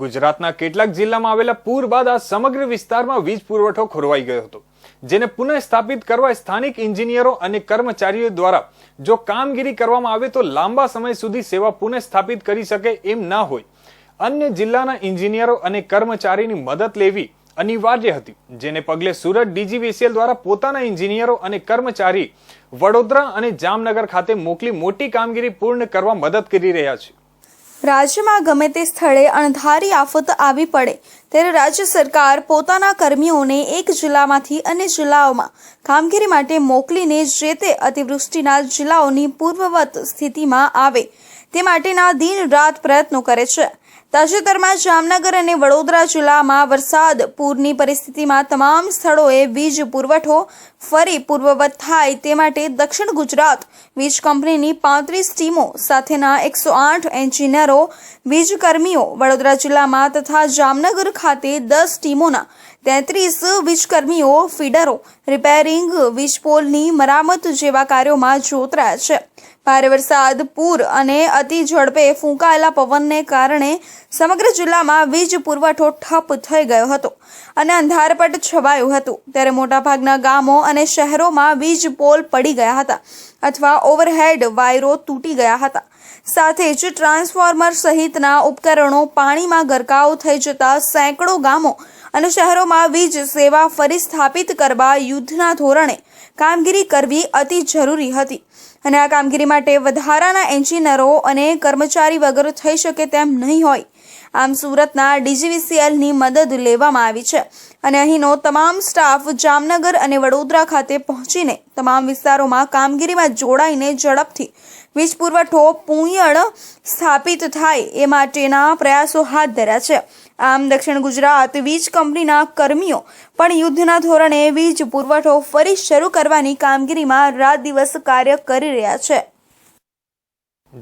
ગુજરાતના કેટલાક જિલ્લામાં આવેલા પૂર બાદ આ સમગ્ર વિસ્તારમાં વીજ પુરવઠો ખોરવાઈ ગયો હતો, જેને પુનઃ સ્થાપિત કરવા સ્થાનિક એન્જિનિયરો અને કર્મચારીઓ દ્વારા જો કામગીરી કરવામાં આવે તો લાંબા સમય સુધી સેવા પુનઃ સ્થાપિત કરી શકે એમ ના હોય. અન્ય જિલ્લાના એન્જિનિયરો અને કર્મચારીની મદદ લેવી અનિવાર્ય હતી, જેને પગલે સુરત ડીજીવીસીએલ દ્વારા પોતાના એન્જિનિયરો અને કર્મચારી વડોદરા અને જામનગર ખાતે મોકલી મોટી કામગીરી પૂર્ણ કરવા મદદ કરી રહ્યા છે. રાજ્યમાં ગમે તે સ્થળે અણધારી આફત આવી પડે, ત્યારે રાજ્ય સરકાર પોતાના કર્મીઓને એક જિલ્લામાંથી અન્ય જિલ્લાઓમાં કામગીરી માટે મોકલીને જે તે અતિવૃષ્ટિના જિલ્લાઓની પૂર્વવત સ્થિતિમાં આવે, તે માટેના દિન રાત પ્રયત્નો કરે છે. તાજેતરમાં જામનગર અને વડોદરા જિલ્લામાં વરસાદ. પૂરની પરિસ્થિતિમાં તમામ સ્થળોએ વીજ પુરવઠો ફરી પૂર્વવત થાય તે માટે દક્ષિણ ગુજરાત વીજ કંપનીની પાંત્રીસ ટીમો સાથેના એકસો આઠ એન્જિનિયરો વીજકર્મીઓ વડોદરા જિલ્લામાં તથા જામનગર ખાતે દસ ટીમોના તેત્રીસ વીજકર્મીઓ ફીડરો, રિપેરિંગ વીજપોલની મરામત જેવા કાર્યોમાં જોતરાયા છે. ભારે વરસાદ, પૂર અને અતિ ઝડપે ફૂંકાયેલા પવનને કારણે સમગ્ર જિલ્લામાં વીજ પુરવઠો ઠપ થઈ ગયો હતો અને અંધારપટ છવાયું હતું. ત્યારે મોટાભાગના ગામો અને શહેરોમાં વીજ પોલ પડી ગયા હતા અથવા ઓવરહેડ વાયરો તૂટી ગયા હતા. સાથે જ ટ્રાન્સફોર્મર સહિતના ઉપકરણો પાણીમાં ગરકાવ થઈ જતા સેંકડો ગામો અને શહેરોમાં વીજ સેવા ફરી સ્થાપિત કરવા યુદ્ધના ધોરણે કામગીરી કરવી અતિ જરૂરી હતી. અને આ કામગીરી માટે વધારાના એન્જિનિયરો અને કર્મચારી વગર થઈ શકે તેમ નહીં હોય. આમ સુરતના ડીજીવીસીએલની મદદ લેવામાં આવી છે. અને અહીંનો તમામ સ્ટાફ જામનગર અને વડોદરા ખાતે પહોંચીને તમામ વિસ્તારોમાં કામગીરીમાં જોડાઈને ઝડપથી વીજ પુરવઠો પુંયળ સ્થાપિત થાય એ માટેના પ્રયાસો હાથ ધર્યા છે. આમ દક્ષિણ ગુજરાત વીજ કંપનીના કર્મીઓ પણ યુદ્ધના ધોરણે વીજ પુરવઠો ફરી શરૂ કરવાની કામગીરીમાં રાત દિવસ કાર્ય કરી રહ્યા છે.